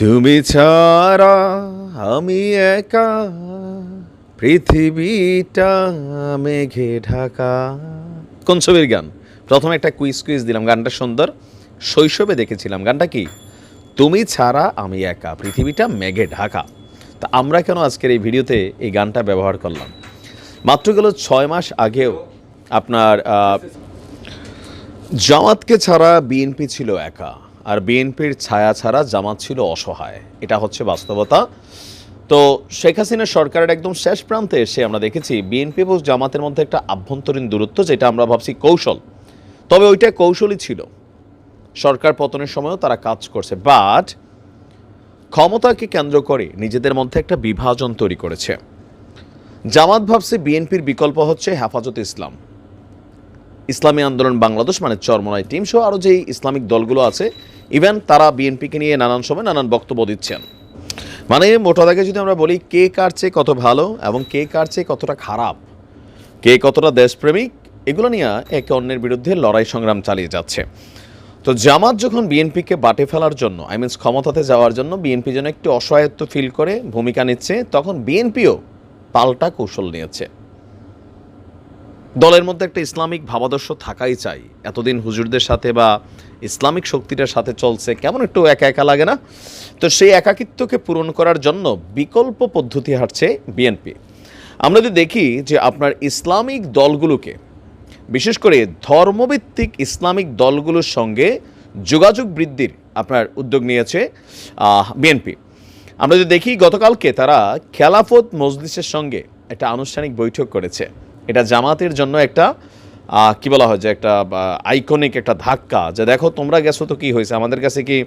তুমি ছাড়া আমি একা, পৃথিবীটা মেঘে ঢাকা। কোন ছবির গান? প্রথমে একটা কুইজ কুইজ দিলাম, গানটা সুন্দর। শৈশবে দেখেছিলাম, গানটা কি? তুমি ছাড়া আমি একা, পৃথিবীটা মেঘে ঢাকা। তা আমরা কেন আজকের এই ভিডিওতে এই গানটা ব্যবহার করলাম? মাত্র গেল ছয় মাস আগেও আপনার জামাতকে ছাড়া বিএনপি ছিল একা। আর বিএনপির ছায়া ছাড়া জামাত ছিল অসহায়। এটা হচ্ছে বাস্তবতা। তো শেখ হাসিনার সরকারের একদম শেষ প্রান্তে এসে আমরা দেখেছি বিএনপি এবং জামাতের মধ্যে একটা আভ্যন্তরীণ দূরত্ব, যেটা আমরা ভাবছি কৌশল। তবে ওইটা কৌশলই ছিল। সরকার পতনের সময়ও তারা কাজ করছে। বাট ক্ষমতাকে কেন্দ্র করে নিজেদের মধ্যে একটা বিভাজন তৈরি করেছে। জামাত ভাবছে বিএনপির বিকল্প হচ্ছে হেফাজত ইসলাম। ইসলামী আন্দোলন বাংলাদেশ মানে চরমনায় টিম সহ আরও যে ইসলামিক দলগুলো আছে ইভেন তারা বিএনপিকে নিয়ে নানান সময় নানান বক্তব্য দিচ্ছেন। মানে মোটা দাগে যদি আমরা বলি, কে কার চেয়ে কত ভালো এবং কে কার চেয়ে কতটা খারাপ, কে কতটা দেশপ্রেমিক, এগুলো নিয়ে একে অন্যের বিরুদ্ধে লড়াই সংগ্রাম চালিয়ে যাচ্ছে। তো জামাত যখন বিএনপিকে বাটে ফেলার জন্য আই মিনস ক্ষমতাতে যাওয়ার জন্য বিএনপি যেন একটু অসহায়ত্ব ফিল করে ভূমিকা নিচ্ছে, তখন বিএনপিও পাল্টা কৌশল নিয়েছে। দলের মধ্যে একটা ইসলামিক ভাবাদর্শ থাকাই চাই। এতদিন হুজুরদের সাথে বা ইসলামিক শক্তিটার সাথে চলছে, কেমন একটু একা একা লাগে না? তো সেই একাকিত্বকে পূরণ করার জন্য বিকল্প পদ্ধতি হাঁটছে বিএনপি। আমরা যদি দেখি যে আপনার ইসলামিক দলগুলোকে, বিশেষ করে ধর্মভিত্তিক ইসলামিক দলগুলোর সঙ্গে যোগাযোগ বৃদ্ধির আপনার উদ্যোগ নিয়েছে বিএনপি। আমরা যদি দেখি গতকালকে তারা খেলাফত মজলিসের সঙ্গে একটা আনুষ্ঠানিক বৈঠক করেছে। এটা জামাতের জন্য একটা কি বলা হয় যে একটা আইকনিক একটা ধাক্কা যে দেখো তোমরা গেছো তো কি হয়েছে? আমাদের কাছে কি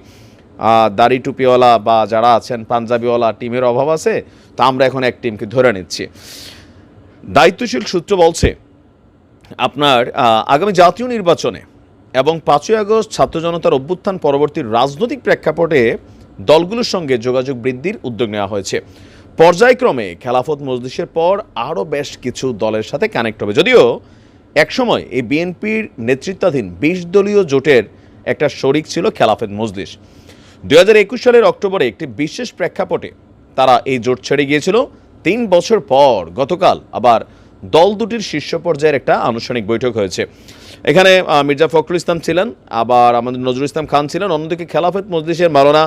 দাড়ি টুপিওয়ালা বা যারা আছেন, পাঞ্জাবিওয়ালা টিমের অভাব আছে, তা আমরা এখন এক টিমকে ধরে নিচ্ছি। দায়িত্বশীল সূত্র বলছে, আপনার আগামী জাতীয় নির্বাচনে এবং পাঁচই আগস্ট ছাত্র জনতার অভ্যুত্থান পরবর্তী রাজনৈতিক প্রেক্ষাপটে দলগুলোর সঙ্গে যোগাযোগ বৃদ্ধির উদ্যোগ নেওয়া হয়েছে। পর্যায়ক্রমে খেলাফত মজলিসের পর আরও বেশ কিছু দলের সাথে কানেক্ট হবে। যদিও একসময় এই বিএনপির নেতৃত্বাধীন বিশ দলীয় জোটের একটা শরিক ছিল খেলাফত মজলিস। দু হাজার একুশ সালের অক্টোবরে একটি বিশেষ প্রেক্ষাপটে তারা এই জোট ছেড়ে গিয়েছিল। তিন বছর পর গতকাল আবার দল দুটির শীর্ষ পর্যায়ের একটা আনুষ্ঠানিক বৈঠক হয়েছে। এখানে মির্জা ফখরুল ইসলাম ছিলেন, আবার আমাদের নজরুল ইসলাম খান ছিলেন। অন্যদিকে খেলাফত মজলিসের মারোনা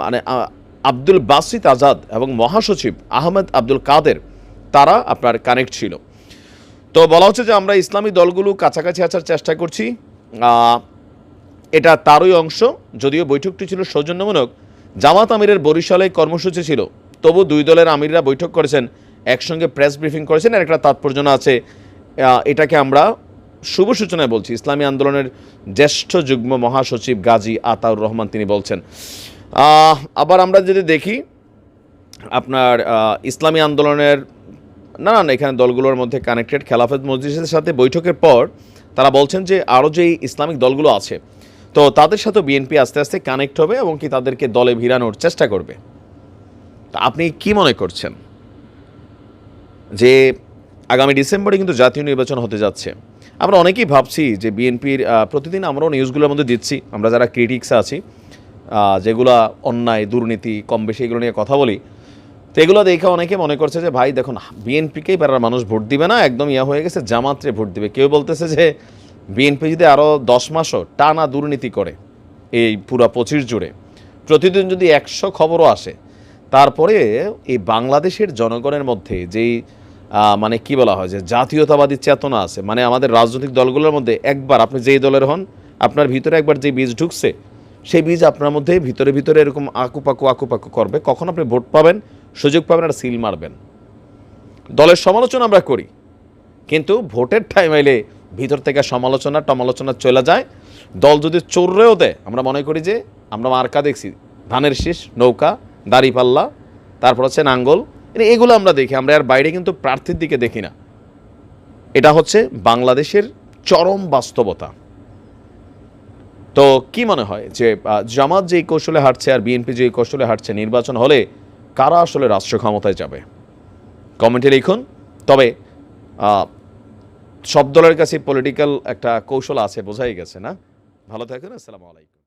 মানে আব্দুল বাসিত আজাদ এবং মহাসচিব আহমেদ আব্দুল কাদের, তারা আপনার কানেক্ট ছিল। তো বলা হচ্ছে যে আমরা ইসলামী দলগুলো কাছাকাছি আসার চেষ্টা করছি। এটা তারই অংশ, যদিও বৈঠকটি ছিল সৌজন্যমূলক। জামাত আমিরের বরিশালে কর্মসূচি ছিল। তবু দুই দলের আমিররা বৈঠক করেছেন, একসঙ্গে প্রেস ব্রিফিং করেছেন, আর একটা তাৎপর্য আছে। এটাকে আমরা শুভ সূচনায় বলছি। ইসলামী আন্দোলনের জ্যেষ্ঠ যুগ্ম মহাসচিব গাজী আতাউর রহমান তিনি বলছেন। আবার আমরা যদি দেখি আপনার ইসলামী আন্দোলনের না না না, এখানে দলগুলোর মধ্যে কানেক্টেড খেলাফত মসজিদের সাথে বৈঠকের পর তারা বলছেন যে আরও যেই ইসলামিক দলগুলো আছে তো তাদের সাথে বিএনপি আস্তে আস্তে কানেক্ট হবে এবং কি তাদেরকে দলে ভিড়ানোর চেষ্টা করবে। তা আপনি কি মনে করছেন? যে আগামী ডিসেম্বরে কিন্তু জাতীয় নির্বাচন হতে যাচ্ছে। আমরা অনেকেই ভাবছি যে বিএনপির প্রতিদিন আমরাও নিউজগুলোর মধ্যে দিচ্ছি আমরা যারা ক্রিটিক্স আছি যেগুলা অন্যায়, দুর্নীতি কম বেশি এগুলো নিয়ে কথা বলি, তো এগুলো দেখে অনেকে মনে করছে যে, ভাই, দেখুন, বিএনপিকেই পারার মানুষ ভোট দিবে না, একদম ইয়া হয়ে গেছে, জামাত্রে ভোট দিবে। কেউ বলতেছে যে, বিএনপি যদি আরও দশ মাসও টানা দুর্নীতি করে, এই পুরা পঁচিশ জুড়ে, প্রতিদিন যদি একশো খবরও আসে, তারপরে এই বাংলাদেশের জনগণের মধ্যে যেই মানে কি বলা হয় যে, জাতীয়তাবাদী চেতনা আছে মানে আমাদের রাজনৈতিক দলগুলোর মধ্যে একবার আপনি যেই দলের হন, আপনার ভিতরে একবার যে বীজ ঢুকছে সেই বীজ আপনার মধ্যে ভিতরে ভিতরে এরকম আকুপাকু আকুপাকু করবে, কখন আপনি ভোট পাবেন, সুযোগ পাবেন আর সিল মারবেন। দলের সমালোচনা আমরা করি, কিন্তু ভোটের টাইম আইলে ভিতর থেকে সমালোচনা, টমালোচনা চলে যায়। দল যদি চোররেও দেয়, আমরা মনে করি যে আমরা মার্কা দেখছি। ধানের শীষ, নৌকা, দাড়িপাল্লা, তারপর হচ্ছে নাঙ্গল মানে এগুলো আমরা দেখি। আমরা আর বাইরে কিন্তু প্রার্থীর দিকে দেখি না। এটা হচ্ছে বাংলাদেশের চরম বাস্তবতা। তো কি মনে হয় যে জামাত যেই কৌশলে হাঁটছে আর বিএনপি যেই কৌশলে হাঁটছে নির্বাচন হলে কারা আসলে রাষ্ট্র ক্ষমতায় যাবে? কমেন্টে লিখুন। তবে সব দলের কাছে পলিটিক্যাল একটা কৌশল আছে, বোঝাই গেছে, না? ভালো থাকুন, আসসালামু আলাইকুম।